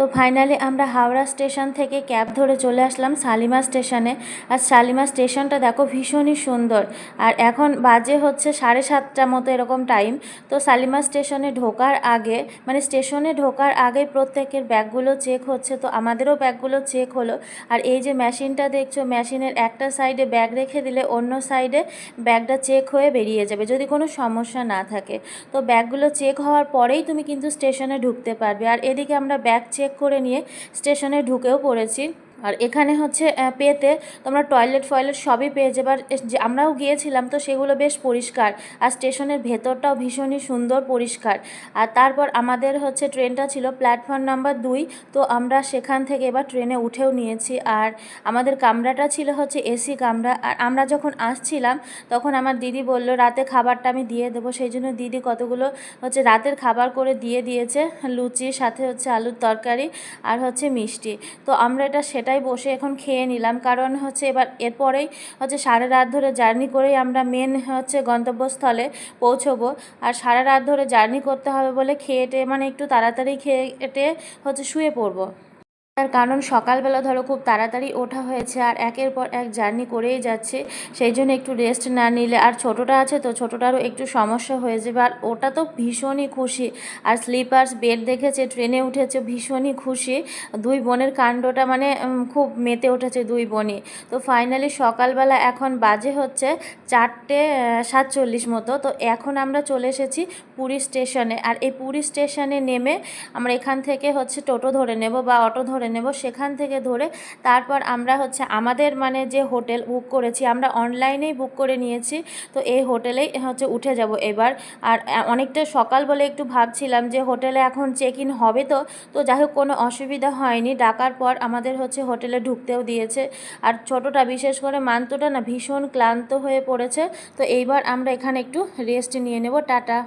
তো ফাইনালি আমরা হাওড়া স্টেশন থেকে ক্যাব ধরে চলে আসলাম শালিমা স্টেশনে আর শালিমা স্টেশনটা দেখো ভীষণই সুন্দর। আর এখন বাজে হচ্ছে সাড়ে সাতটা মতো এরকম টাইম তো শালিমা স্টেশনে ঢোকার আগে মানে স্টেশনে ঢোকার আগে প্রত্যেকের ব্যাগগুলো চেক হচ্ছে। তো আমাদেরও ব্যাগগুলো চেক হলো। আর এই যে মেশিনটা দেখছ মেশিনের একটা সাইডে ব্যাগ রেখে দিলে অন্য সাইডে ব্যাগটা চেক হয়ে বেরিয়ে যাবে, যদি কোনো সমস্যা না থাকে। তো ব্যাগগুলো চেক হওয়ার পরেই তুমি কিন্তু স্টেশনে ঢুকতে পারবে। আর এদিকে আমরা ব্যাগ চেক করে নিয়ে স্টেশনে ঢুকেও পড়েছি। আর এখানে হচ্ছে পেতে তোমরা টয়লেট ফয়লেট সবই পেয়ে যাবার আমরাও গিয়েছিলাম তো সেগুলো বেশ পরিষ্কার। আর স্টেশনের ভেতরটাও ভীষণই সুন্দর পরিষ্কার। আর তারপর আমাদের হচ্ছে ট্রেনটা ছিল প্ল্যাটফর্ম নাম্বার দুই। তো আমরা সেখান থেকে এবার ট্রেনে উঠেও নিয়েছি। আর আমাদের কামরাটা ছিল হচ্ছে এসি কামরা। আর আমরা যখন আসছিলাম, তখন আমার দিদি বলল, রাতে খাবারটা আমি দিয়ে দেবো। সেই জন্য দিদি কতগুলো হচ্ছে রাতের খাবার করে দিয়ে দিয়েছে। লুচি, সাথে হচ্ছে আলুর তরকারি আর হচ্ছে মিষ্টি। তো আমরা এটা সেটাই বসে এখন খেয়ে নিলাম। কারণ হচ্ছে এবার এরপরেই হচ্ছে সারা রাত ধরে জার্নি করেই আমরা মেন হচ্ছে গন্তব্যস্থলে পৌঁছবো। আর সারা রাত ধরে জার্নি করতে হবে বলে খেয়ে মানে একটু তাড়াতাড়ি খেয়ে হচ্ছে শুয়ে পড়ব। তার কারণ সকালবেলা ধরো খুব তাড়াতাড়ি ওঠা হয়েছে আর একের পর এক জার্নি করেই যাচ্ছে, সেই জন্য একটু রেস্ট না নিলে। আর ছোটোটা আছে তো, ছোটোটারও একটু সমস্যা হয়ে যাবে আর ওটা তো ভীষণই খুশি। আর স্লিপার্স বেড দেখেছে ট্রেনে উঠেছে, ভীষণই খুশি। দুই বোনের কাণ্ডটা মানে খুব মেতে উঠেছে দুই বোনই। তো ফাইনালি সকালবেলা এখন বাজে হচ্ছে চারটে সাতচল্লিশ মতো। তো এখন আমরা চলে এসেছি পুরী স্টেশনে আর এই পুরী স্টেশনে নেমে আমরা এখান থেকে হচ্ছে টোটো ধরে নেব বা অটো ধরে নেব সেখান থেকে ধরে তারপর আমরা হচ্ছে আমাদের মানে যে হোটেল বুক করেছি, আমরা অনলাইনেই বুক করে নিয়েছি। তো এই হোটেলেই হচ্ছে উঠে যাব এবার। আর অনেকটা সকাল বলে একটু ভাবছিলাম যে হোটেলে এখন চেক ইন হবে তো। তো যাই হোক কোনো অসুবিধা হয়নি। ডাকার পর আমাদের হচ্ছে হোটেলে ঢুকতেও দিয়েছে। আর ছোটোটা, বিশেষ করে মান্তটা না ভীষণ ক্লান্ত হয়ে পড়েছে। তো এইবার আমরা এখানে একটু রেস্ট নিয়ে নেব। টাটা।